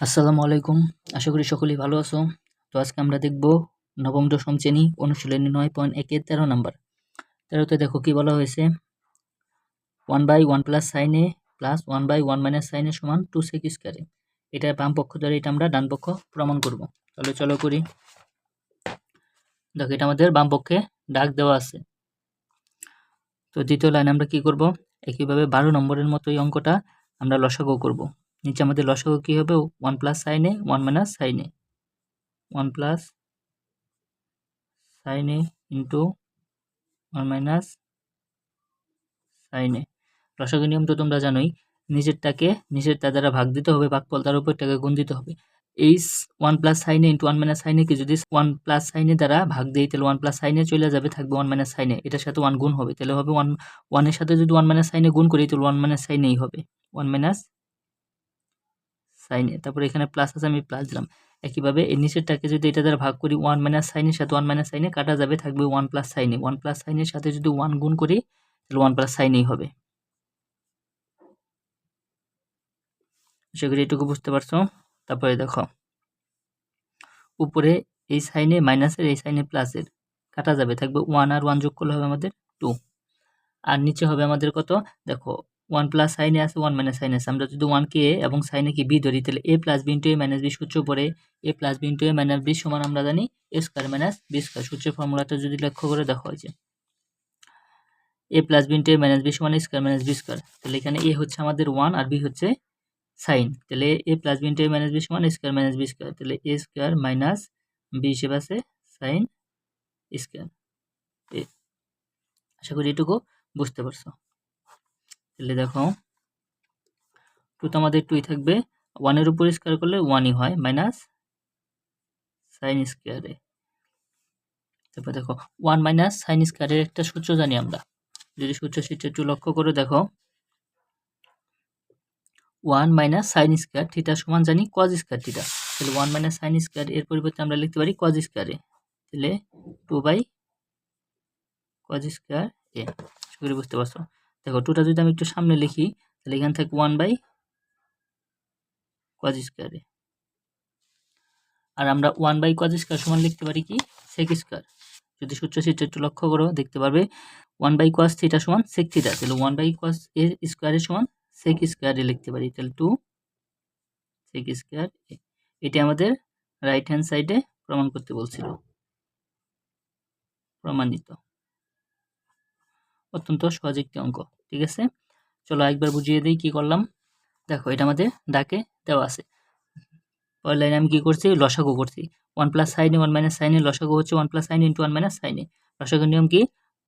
আসসালামু আলাইকুম। আশা করি সকলেই ভালো আছো। তো আজকে আমরা দেখব নবম দশম শ্রেণি অনুশীলনী নয় পয়েন্ট একের তেরো নাম্বার। তেরোতে দেখো কি বলা হয়েছে? One by one plus sine A plus one by one minus sine A সমান টু সেক স্কোয়ারে এটা বাম পক্ষ ধরে এটা আমরা ডান পক্ষ প্রমাণ করব। তাহলে চলো করি। দেখো এটা আমাদের বাম পক্ষে ডাক দেওয়া আছে। তো দ্বিতীয় লাইন আমরা কি করব? একইভাবে বারো নম্বরের মতো এই অঙ্কটা আমরা লসাগু করব। নিচে আমাদের লসাগু কী হবে? One plus sine A one minus sine A one plus sine A into one minus sine A লসাগু নিয়ম তো তোমরা জানোই, নিজেরটাকে নিজেরটা দ্বারা ভাগ দিতে হবে, ভাগফল তার উপরটাকে গুণ দিতে হবে। এই one plus sine A into one minus sine A কি যদি ওয়ান প্লাস সাইনে দ্বারা ভাগ দিই, তাহলে ওয়ান প্লাস সাইনে চলে যাবে, থাকবে ওয়ান মাইনাস সাইনে এটার সাথে ওয়ান গুণ হবে, তাহলে হবে ওয়ান ওয়ানের সাথে যদি ওয়ান মাইনাস সাইনে গুণ করি, তাহলে ওয়ান মাইনাস সাইনেই হবে। ওয়ান মাইনাস সাইনে তারপরে এখানে প্লাস আছে, আমি প্লাস দিলাম। একইভাবে এই নিচেরটাকে যদি এটা দ্বারা ভাগ করি ওয়ান মাইনাস সাইনের সাথে ওয়ান মাইনাস সাইনে কাটা যাবে, থাকবে one plus sine A one plus সাইনের সাথে যদি ওয়ান গুণ করি, তাহলে ওয়ান প্লাস সাইনেই হবে। আশা করি এটুকু বুঝতে পারছ? তারপরে দেখো। উপরে এই সাইনে মাইনাসের এই সাইনে প্লাসের কাটা যাবে, থাকবে ওয়ান আর ওয়ান যোগ করলে হবে আমাদের টু আর নিচে হবে আমাদের কত? দেখো ওয়ান প্লাস সাইনে আছে ওয়ান মাইনাস সাইন আছে। আমরা যদি ওয়ানকে এ এবং সাইনে কি বি ধরি, তাহলে A plus B into A minus B সূত্র পরে A plus B into A minus B সমান আমরা জানি A square minus B square সূত্রের ফর্মুলাটা যদি লক্ষ্য করে দেখা হয়েছে A plus B into A minus B সমান স্কোয়ার মাইনাস বি স্কোয়ার তাহলে এখানে এ হচ্ছে আমাদের ওয়ান আর বি হচ্ছে সাইন তাহলে A plus B into A minus B সমান স্কোয়ার মাইনাস বি স্কোয়ার তাহলে এ স্কোয়ার মাইনাস বি হিসেবে আছে সাইন স্কোয়ার আশা করি এটুকু বুঝতে পারছ। তাহলে দেখো টু তো আমাদের টুই থাকবে। ওয়ানের উপর স্কোয়ার করলে ওয়ানই হয় মাইনাস সাইন স্কোয়ারে তারপর দেখো ওয়ান মাইনাস সাইন স্কোয়ারের একটা সূত্র জানি আমরা। যদি সূত্র সূত্র একটু লক্ষ্য করে দেখো one minus sine square theta সমান জানি কজ স্কোয়ার থিটা তাহলে ওয়ান মাইনাস সাইন স্কোয়ার এর পরিবর্তে আমরা লিখতে পারি কজ স্কোয়ারে তাহলে two by cos square A. করে বুঝতে পারছ। দেখো টুটা যদি আমি একটু সামনে লিখি, তাহলে এখান থেকে ওয়ান বাই কজ স্কোয়ারে আর আমরা ওয়ান বাই কজ স্কোয়ার সমান লিখতে পারি কি? সেক স্কোয়ার যদি সূত্র সিটটা একটু লক্ষ্য করো, দেখতে পারবে ওয়ান বাই কস থিটা সমান সেক থিটা তাহলে ওয়ান বাই কস এ স্কোয়ারের সমান সেক স্কোয়ারে লিখতে পারি। তাহলে টু সেক স্কোয়ার এটি আমাদের রাইট হ্যান্ড সাইডে প্রমাণ করতে বলছিল। প্রমাণিত। অত্যন্ত সহজ একটি অঙ্ক, ঠিক আছে? চলো একবার বুঝিয়ে দিই কি করলাম। দেখো, এটা আমাদের ডাকে দেওয়া আছে। পরের আমি কী করছি? লসাগু করছি। One plus sine A one minus sine A লসাগু হচ্ছে one plus sine into one minus sine A লসাগুর নিয়ম কি?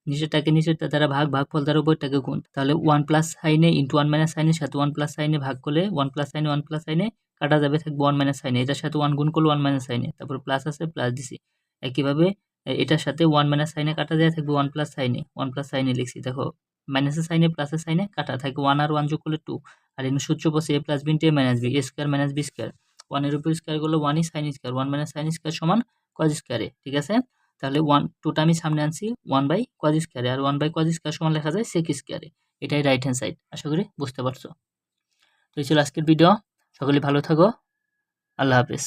নিচেরটাকে নিচেরটা দ্বারা ভাগ ভাগ ফল দ্বারা উপরটাকে গুণ। তাহলে one plus sine A into one minus সাইনের সাথে ওয়ান প্লাস সাইনে ভাগ করলে one plus sine A one plus sine A কাটা যাবে, থাকবে ওয়ান মাইনাস সাইনে এটার সাথে ওয়ান গুণ করলে ওয়ান মাইনাস সাইনে তারপর প্লাস আছে প্লাস দিছি। একইভাবে এটার সাথে ওয়ান মাইনাস সাইনে কাটা যায় থাকবে one plus sine A one plus sine A লিখছি, দেখো মাইনাসের সাইনে প্লাসের সাইনে কাটা থাকে ওয়ান আর ওয়ান যোগ করলে টু আর এখানে সূত্র বসে A plus B into A minus B A square minus B square ওয়ানের উপর স্কোয়ার করলে ওয়ানই sine square one minus sine square সমান কজ স্কোয়ারে ঠিক আছে? তাহলে ওয়ান টুটা আমি সামনে আনছি one by cos square A R one by cos square সমান লেখা যায় সেক স্কোয়ারে এটাই রাইট হ্যান্ড সাইড আশা করি বুঝতে পারছ। তো এই ছিল আজকের ভিডিও সকলে ভালো থাকো। আল্লাহ হাফেজ।